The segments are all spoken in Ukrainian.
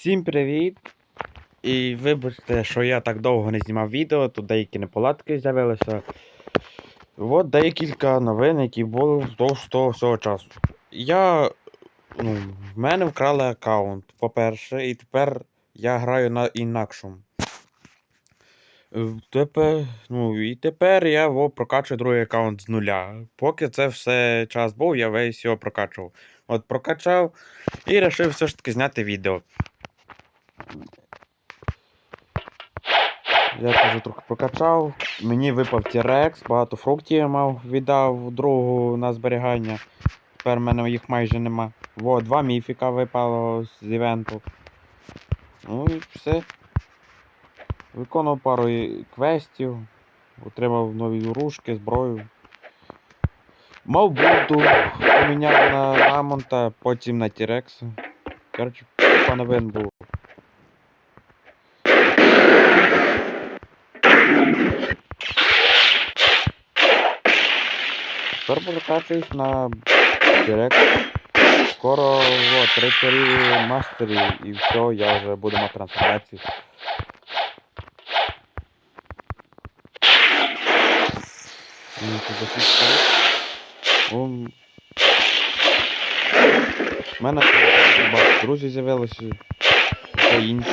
Всім привіт! І вибачте, що я так довго не знімав відео, тут деякі неполадки з'явилися. От декілька новин, які були вздовж того всього часу. Я. Ну, в мене вкрали аккаунт, по-перше, і тепер я граю на інакшому. Е, Тепер, ну, і тепер я во, прокачую другий аккаунт з нуля. Поки це все час був, я весь його прокачував. От прокачав і вирішив все ж таки зняти відео. Я теж трохи прокачав. Мені випав T-Rex, багато фруктів я мав, віддав другу на зберігання. Тепер в мене їх майже нема. Во, два міфіка випало з івенту. Ну і все. Виконав пару квестів, отримав нові ружки, зброю. Мав буду, поміняв на Рамонта, потім на Тірекса. Коротше, новин було. Тепер прокачуюсь на Тірекс. Скоро 30 мастері і все, я вже буду мати. Ну. Он... У мене багато друзів з'явилося. Українці.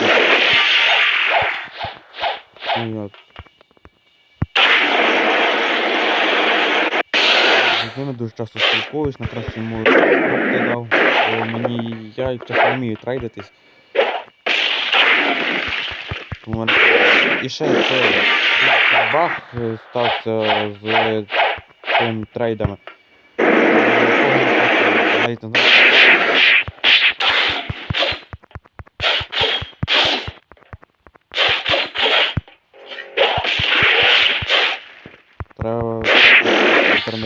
Ну, і от. З ними дуже часто спілкуюсь, на йому фрукти дав. Бо мені я їх часто не вмію трейдитись. Тому. І ще це баг стався з тим трейдами. Треба. Або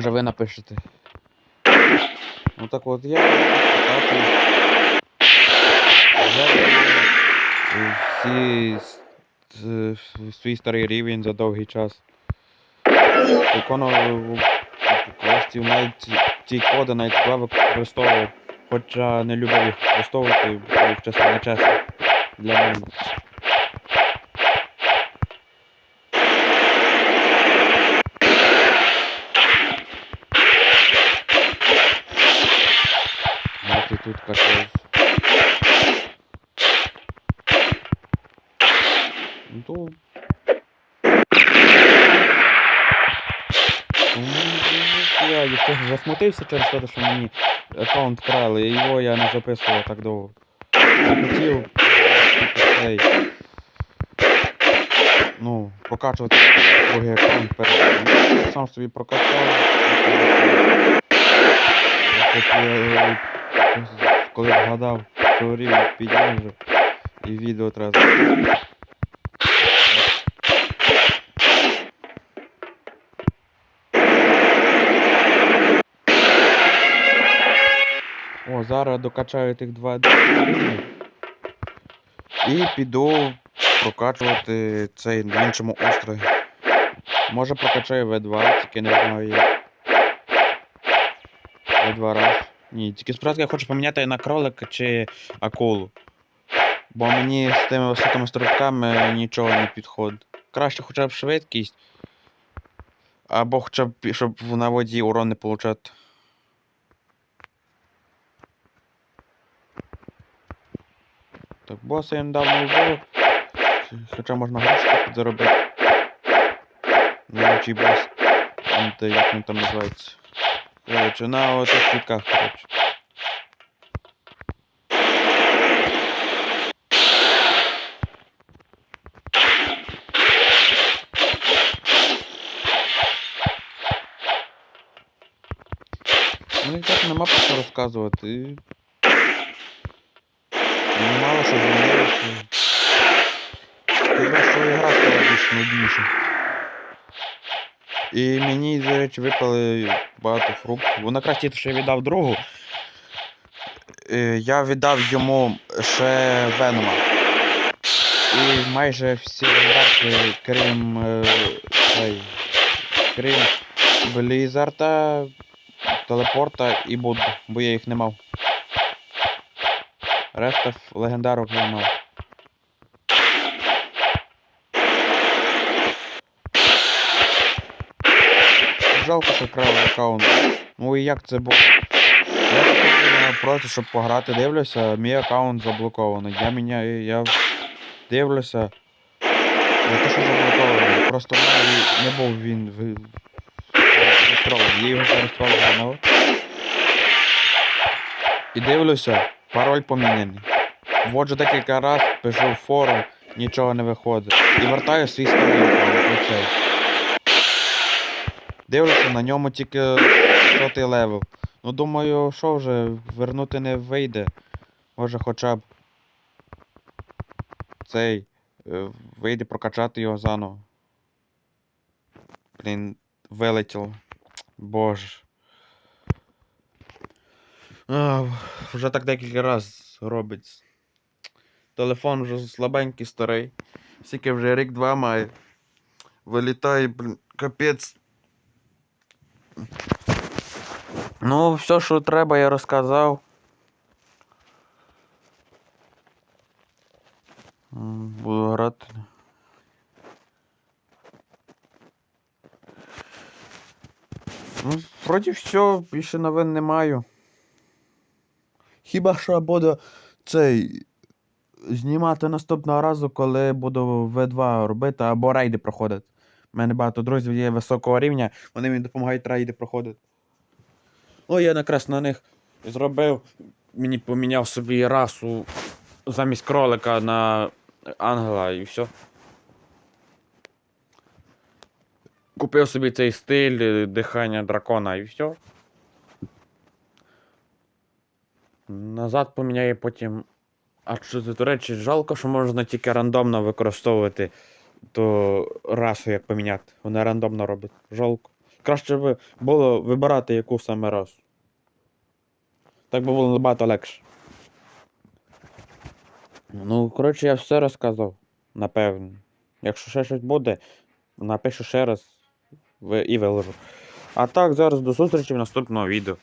може ви напишете. Ну так от я всі свій старий рівень за довгий час. Виконував квестів, навіть ті коди навіть два використовував. Хоча не любив їх використовувати, бо їх чесно не для мене. Вот и тут катаюсь. Ну, то... Ну, Я я теж засмутився через те, що мені аккаунт крали, і його я не записував так довго. Я хотів цей, ну, прокачувати другий аккаунт перед сам собі прокачав. Е, коли згадав, що рівень підняв і відео треба. Зараз докачаю тих два. І піду прокачувати цей на іншому острові. Може прокачаю В2, тільки не знаю як. В2 раз. Ні, тільки спочатку я хочу поміняти на кролика чи акулу. Бо мені з тими високими стрибками нічого не підходить. Краще хоча б швидкість. Або хоча б, щоб на воді урон не получати. Так, боса я недавно вбив. Хоча можна гроші підзаробити. Найвищий бос. Як він там називається. Короче, на отих квітках, короче. Мені так нема про що розказувати. Мало що змінилося. Хіба що ігра стала більш нудніша. І мені, до речі, випали багато фруктів. Вона краще, що я віддав другу. Е, Я віддав йому ще Венома. І майже всі легендарки, крім цей, крім Блізарта, телепорта і Будду, бо я їх не мав. Решта легендарок я мав. Жалко, що крав аккаунт. Ну і як це було? Я заходжу просто, щоб пограти, дивлюся, мій аккаунт заблокований. Я міняю, я дивлюся. Не те, що заблокований, просто не був він в- зареєстрований. Я його зареєстрував заново. І дивлюся, пароль поміняний. Вводжу декілька раз, пишу в форум, нічого не виходить. І вертаю свій старий оцей. Дивлюся, на ньому тільки сотий левел. Ну думаю, що вже, вернути не вийде. Може хоча б цей е, вийде прокачати його заново. Блін, вилетіло. Боже. Вже так декілька раз робить. Телефон вже слабенький старий. Скільки вже рік-два має. Вилітає, блін, капець. Ну, все, що треба, я розказав. Буду грати. Ну, вроді все, більше новин не маю. Хіба що буду цей знімати наступного разу, коли буду В2 робити або рейди проходити. У мене багато друзів є високого рівня, вони мені допомагають рейди проходити. О, я якраз на них зробив. Мені поміняв собі расу замість кролика на ангела і все. Купив собі цей стиль е, дихання дракона і все. Назад поміняю потім. А що до речі, жалко, що можна тільки рандомно використовувати ту расу, як поміняти. Вона рандомно робить. Жалко. Краще б було вибирати яку саме расу. Так би було набагато легше. Ну, коротше, я все розказав, напевно. Якщо ще щось буде, напишу ще раз і виложу. А так, зараз до зустрічі в наступному відео.